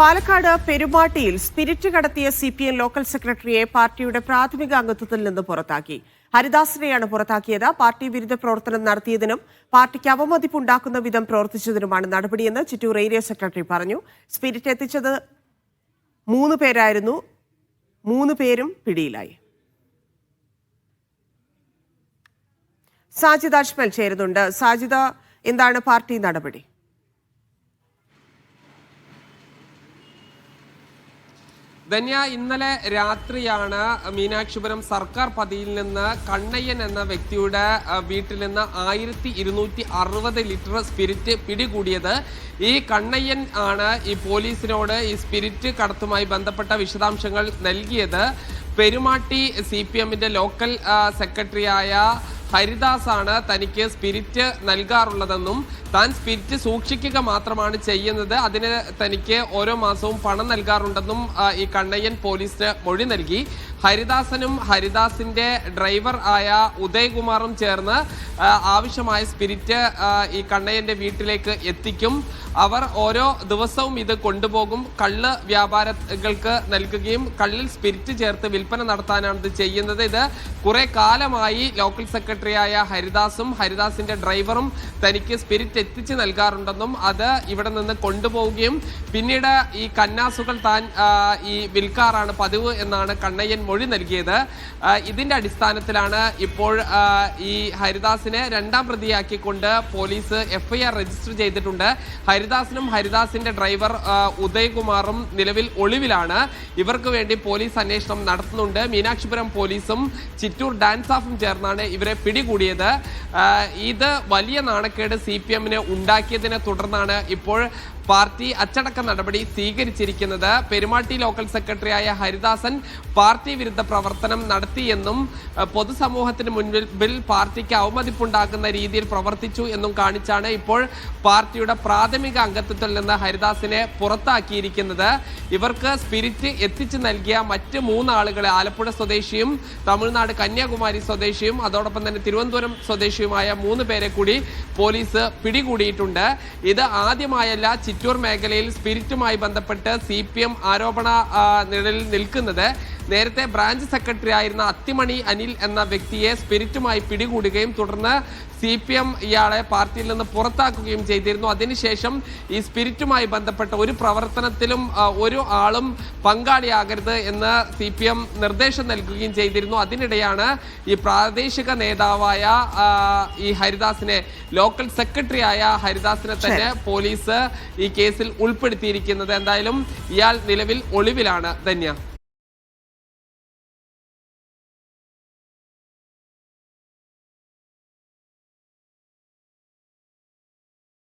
പാലക്കാട് പെരുമാട്ടിയിൽ സ്പിരിറ്റ് കടത്തിയ C P M local സെക്രട്ടറിയെ പാർട്ടിയുടെ പ്രാഥമിക അംഗത്വത്തിൽ നിന്ന് പുറത്താക്കി. ഹരിദാസിനെയാണ് പുറത്താക്കിയത്. പാർട്ടി വിരുദ്ധ പ്രവർത്തനം നടത്തിയതിനും പാർട്ടിക്ക് അവമതിപ്പുണ്ടാക്കുന്ന വിധം പ്രവർത്തിച്ചതിനുമാണ് നടപടിയെന്ന് ചിറ്റൂർ ഏരിയ സെക്രട്ടറി പറഞ്ഞു. സ്പിരിറ്റ് എത്തിച്ചത് മൂന്ന് പേരായിരുന്നു. മൂന്ന് പേരും പിടിയിലായി. സാജിദ് അജ്മൽ ചേരുന്നുണ്ട്. സാജിദ എന്താണ് പാർട്ടി നടപടി? ധന്യ ഇന്നലെ രാത്രിയാണ് മീനാക്ഷിപുരം സർക്കാർ പതിയിൽ നിന്ന് കണ്ണയ്യൻ എന്ന വ്യക്തിയുടെ വീട്ടിൽ നിന്ന് ആയിരത്തി ഇരുന്നൂറ്റി അറുപത് ലിറ്റർ സ്പിരിറ്റ് പിടികൂടിയത്. ഈ കണ്ണയ്യൻ ആണ് ഈ പോലീസിനോട് ഈ സ്പിരിറ്റ് കടത്തുമായി ബന്ധപ്പെട്ട വിശദാംശങ്ങൾ നൽകിയത്. പെരുമാട്ടി സി പി എമ്മിന്റെ ലോക്കൽ സെക്രട്ടറിയായ ഹരിദാസ് ആണ് തനിക്ക് സ്പിരിറ്റ് നൽകാറുള്ളതെന്നും താൻ സ്പിരിറ്റ് സൂക്ഷിക്കുക മാത്രമാണ് ചെയ്യുന്നത്. അതിന് തനിക്ക് ഓരോ മാസവും പണം നൽകാറുണ്ടെന്നും ഈ കണ്ണയ്യൻ പോലീസിന് മൊഴി നൽകി. ഹരിദാസനും ഹരിദാസിന്റെ ഡ്രൈവർ ആയ ഉദയകുമാറും ചേർന്ന് ആവശ്യമായ സ്പിരിറ്റ് ഈ കണ്ണയ്യന്റെ വീട്ടിലേക്ക് എത്തിക്കും. അവർ ഓരോ ദിവസവും ഇത് കൊണ്ടുപോകും. കള്ള് വ്യാപാരികൾക്ക് നൽകുകയും കള്ളിൽ സ്പിരിറ്റ് ചേർത്ത് വിൽപ്പന നടത്താനാണ് ഇത് ചെയ്യുന്നത്. ഇത് കുറെ കാലമായി ലോക്കൽ സെക്രട്ടറിയായ ഹരിദാസും ഹരിദാസിന്റെ ഡ്രൈവറും തനിക്ക് സ്പിരിറ്റ് എത്തിച്ചു നൽകാറുണ്ടെന്നും അത് ഇവിടെ നിന്ന് കൊണ്ടുപോവുകയും പിന്നീട് ഈ കന്നാസുകൾ താൻ ഈ വിൽക്കാറാണ് പതിവ് എന്നാണ് കണ്ണയ്യൻ മൊഴി നൽകിയത്. ഇതിന്റെ അടിസ്ഥാനത്തിലാണ് ഇപ്പോൾ ഈ ഹരിദാസിനെ രണ്ടാം പ്രതിയാക്കിക്കൊണ്ട് പോലീസ് എഫ്ഐആർ രജിസ്റ്റർ ചെയ്തിട്ടുണ്ട്. ഹരിദാസിനും ഹരിദാസിന്റെ ഡ്രൈവർ ഉദയകുമാറും നിലവിൽ ഒളിവിലാണ്. ഇവർക്ക് വേണ്ടി പോലീസ് അന്വേഷണം നടത്തുന്നുണ്ട്. മീനാക്ഷിപുരം പോലീസും ചിറ്റൂർ ഡാൻസ് ഓഫും ചേർന്നാണ് ഇവരെ പിടികൂടിയത്. ഇത് വലിയ നാണക്കേട് സി പി എമ്മിന് ഉണ്ടാക്കിയതിനെ തുടർന്നാണ് ഇപ്പോൾ പാർട്ടി അച്ചടക്ക നടപടി സ്വീകരിച്ചിരിക്കുന്നത് പെരുമാട്ടി ലോക്കൽ സെക്രട്ടറിയായ ഹരിദാസൻ പാർട്ടി വിരുദ്ധ പ്രവർത്തനം നടത്തിയെന്നും പൊതുസമൂഹത്തിന് മുൻപിൽ പാർട്ടിക്ക് അവമതിപ്പുണ്ടാക്കുന്ന രീതിയിൽ പ്രവർത്തിച്ചു എന്നും കാണിച്ചാണ് ഇപ്പോൾ പാർട്ടിയുടെ പ്രാഥമിക അംഗത്വത്തിൽ നിന്ന് ഹരിദാസിനെ പുറത്താക്കിയിരിക്കുന്നത്. ഇവർക്ക് സ്പിരിറ്റ് എത്തിച്ചു നൽകിയ മറ്റ് മൂന്നാളുകളെ ആലപ്പുഴ സ്വദേശിയും തമിഴ്നാട് കന്യാകുമാരി സ്വദേശിയും അതോടൊപ്പം തന്നെ തിരുവനന്തപുരം സ്വദേശിയുമായ മൂന്ന് പേരെ കൂടി പോലീസ് പിടികൂടിയിട്ടുണ്ട്. ഇത് ആദ്യമായല്ല ചിറ്റൂർ മേഖലയിൽ സ്പിരിറ്റുമായി ബന്ധപ്പെട്ട് സി പി എം ആരോപണ നിഴലിൽ നിൽക്കുന്നത്. നേരത്തെ ബ്രാഞ്ച് സെക്രട്ടറി ആയിരുന്ന അത്തിമണി അനിൽ എന്ന വ്യക്തിയെ സ്പിരിറ്റുമായി പിടികൂടുകയും തുടർന്ന് സി പി എം ഇയാളെ പാർട്ടിയിൽ നിന്ന് പുറത്താക്കുകയും ചെയ്തിരുന്നു. അതിനുശേഷം ഈ സ്പിരിറ്റുമായി ബന്ധപ്പെട്ട ഒരു പ്രവർത്തനത്തിലും ഒരു ആളും പങ്കാളിയാകരുത് എന്ന് സി പി എം നിർദ്ദേശം നൽകുകയും ചെയ്തിരുന്നു. അതിനിടെയാണ് ഈ പ്രാദേശിക നേതാവായ ഈ ഹരിദാസിനെ ലോക്കൽ സെക്രട്ടറി ആയ ഹരിദാസിനെ തന്നെ പോലീസ് ഈ കേസിൽ ഉൾപ്പെടുത്തിയിരിക്കുന്നത്. എന്തായാലും ഇയാൾ നിലവിൽ ഒളിവിലാണ്. ധന്യ.